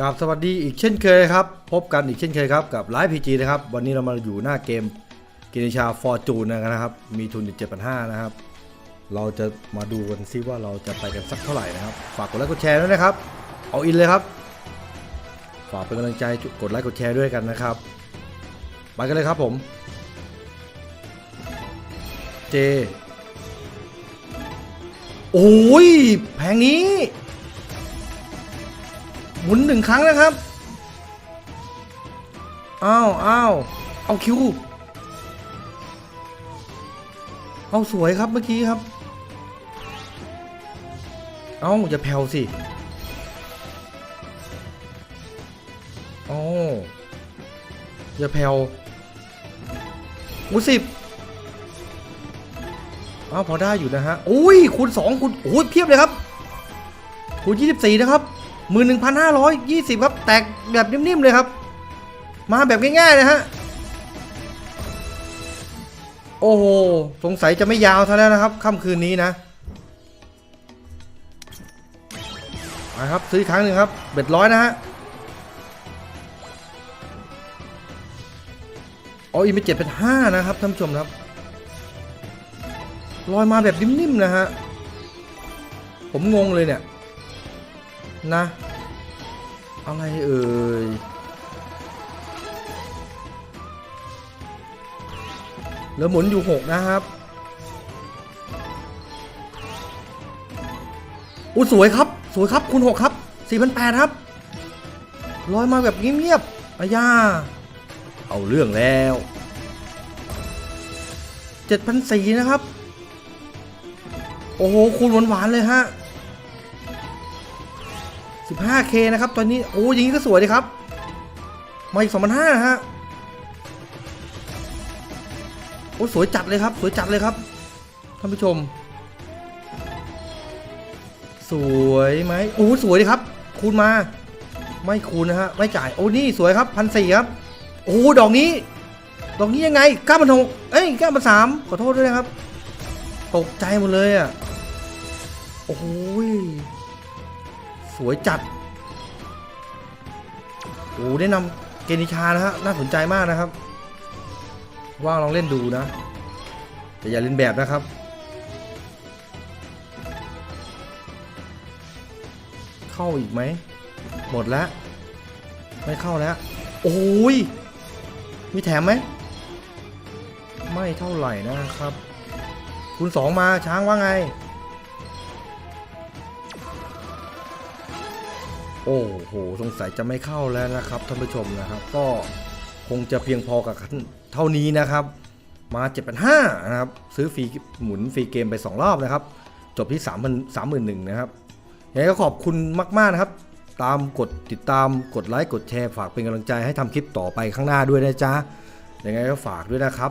กับสวัสดีอีกเช่นเคยครับ พบกันอีกเช่นเคยครับกับไลฟ์พีจีนะครับ วันนี้เรามาอยู่หน้าเกมกินิชาฟอร์จูนนะครับ มีทุนอยู่7,500นะครับ เราจะมาดูกันซิว่าเราจะไปกันสักเท่าไหร่นะครับ ฝากกดไลค์กดแชร์ด้วยนะครับ เอาอินเลยครับ ฝากเป็นกำลังใจกดไลค์กดแชร์ด้วยกันนะครับไปกันเลยครับผมเจโอ้ยแพงนี้ หมุนหนึ่งครั้งนะครับอ้าวอ้าวเอาคิว เอาสวยครับเมื่อกี้ครับ เอาจะแผ่วสิอ๋ออย่าแผ่วอู้สิบอ้าวพอได้อยู่นะฮะ อุ้ยคูณสองคูณโอ้ยเพียบเลยครับคูณยี่สิบสี่นะครับ หมื่นหนึ่งพันห้าร้อยยี่สิบครับ แตกแบบนิ่มๆเลยครับ มาแบบง่ายๆนะฮะ โอ้โห สงสัยจะไม่ยาวเท่านั้นนะครับค่ำคืนนี้นะมาครับ ซื้อครั้งหนึ่งครับ เบ็ดร้อยนะฮะอาอีกไปเจ็ดเป็นห้านะครับท่านผู้ชมครับลอยมาแบบนิ่มๆนะฮะ ผมงงเลยเนี่ย นะ อะไรเอ่ยเหลือหมุนอยู่ 6 นะครับอู้สวยครับ สวยครับคุณ6ครับ4,800ครับลอยมาแบบเงียบๆอาย่าเอาเรื่องแล้ว7,400นะครับ โอ้โห คูณหวานๆเลยฮะ 15k นะครับ ตอนนี้ โอ้อยางนี้ก็สวยดีครับ มาอีก2,500นะฮะ โอ้สวยจัดเลยครับ สวยจัดเลยครับ ท่านผู้ชม สวยไหมโอ้สวยเลยครับ คูณมา ไม่คูณนะฮะ ไม่จ่าย โอ้นี่สวยครับพันสี่ครับ โอ้ดอกนี้ ดอกนี้ยังไงเก้าพันหกเอ้ยเก้าพันสามขอโทษด้วยนะครับ ตกใจหมดเลยอะ โอ้ย สวยจัดโอ้แนะนำเกนิชานะฮะน่าสนใจมากนะครับ ว่างลองเล่นดูนะ แต่อย่าเล่นแบบนะครับเข้าอีกไหม หมดแล้ว ไม่เข้าแล้ว โอ้ย มีแถมไหม ไม่เท่าไหร่นะครับ คุณสองมาช้างว่าไง โอ้โห สงสัยจะไม่เข้าแล้วนะครับท่านผู้ชมนะครับ ก็คงจะเพียงพอกับเท่านี้นะครับ มา 7,500นะครับ ซื้อฟรีหมุนฟรีเกมไป 2 รอบนะครับ จบที่3 3 1 0 0 นะครับยังไงก็ขอบคุณมาก ๆ นะครับ ตามกดติดตามกดไลค์กดแชร์ฝากเป็นกำลังใจให้ทำคลิปต่อไปข้างหน้าด้วยนะจ๊ะยังไงก็ฝากด้วยนะครับ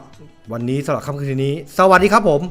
วันนี้สำหรับค่ำคืนนี้ สวัสดีครับผม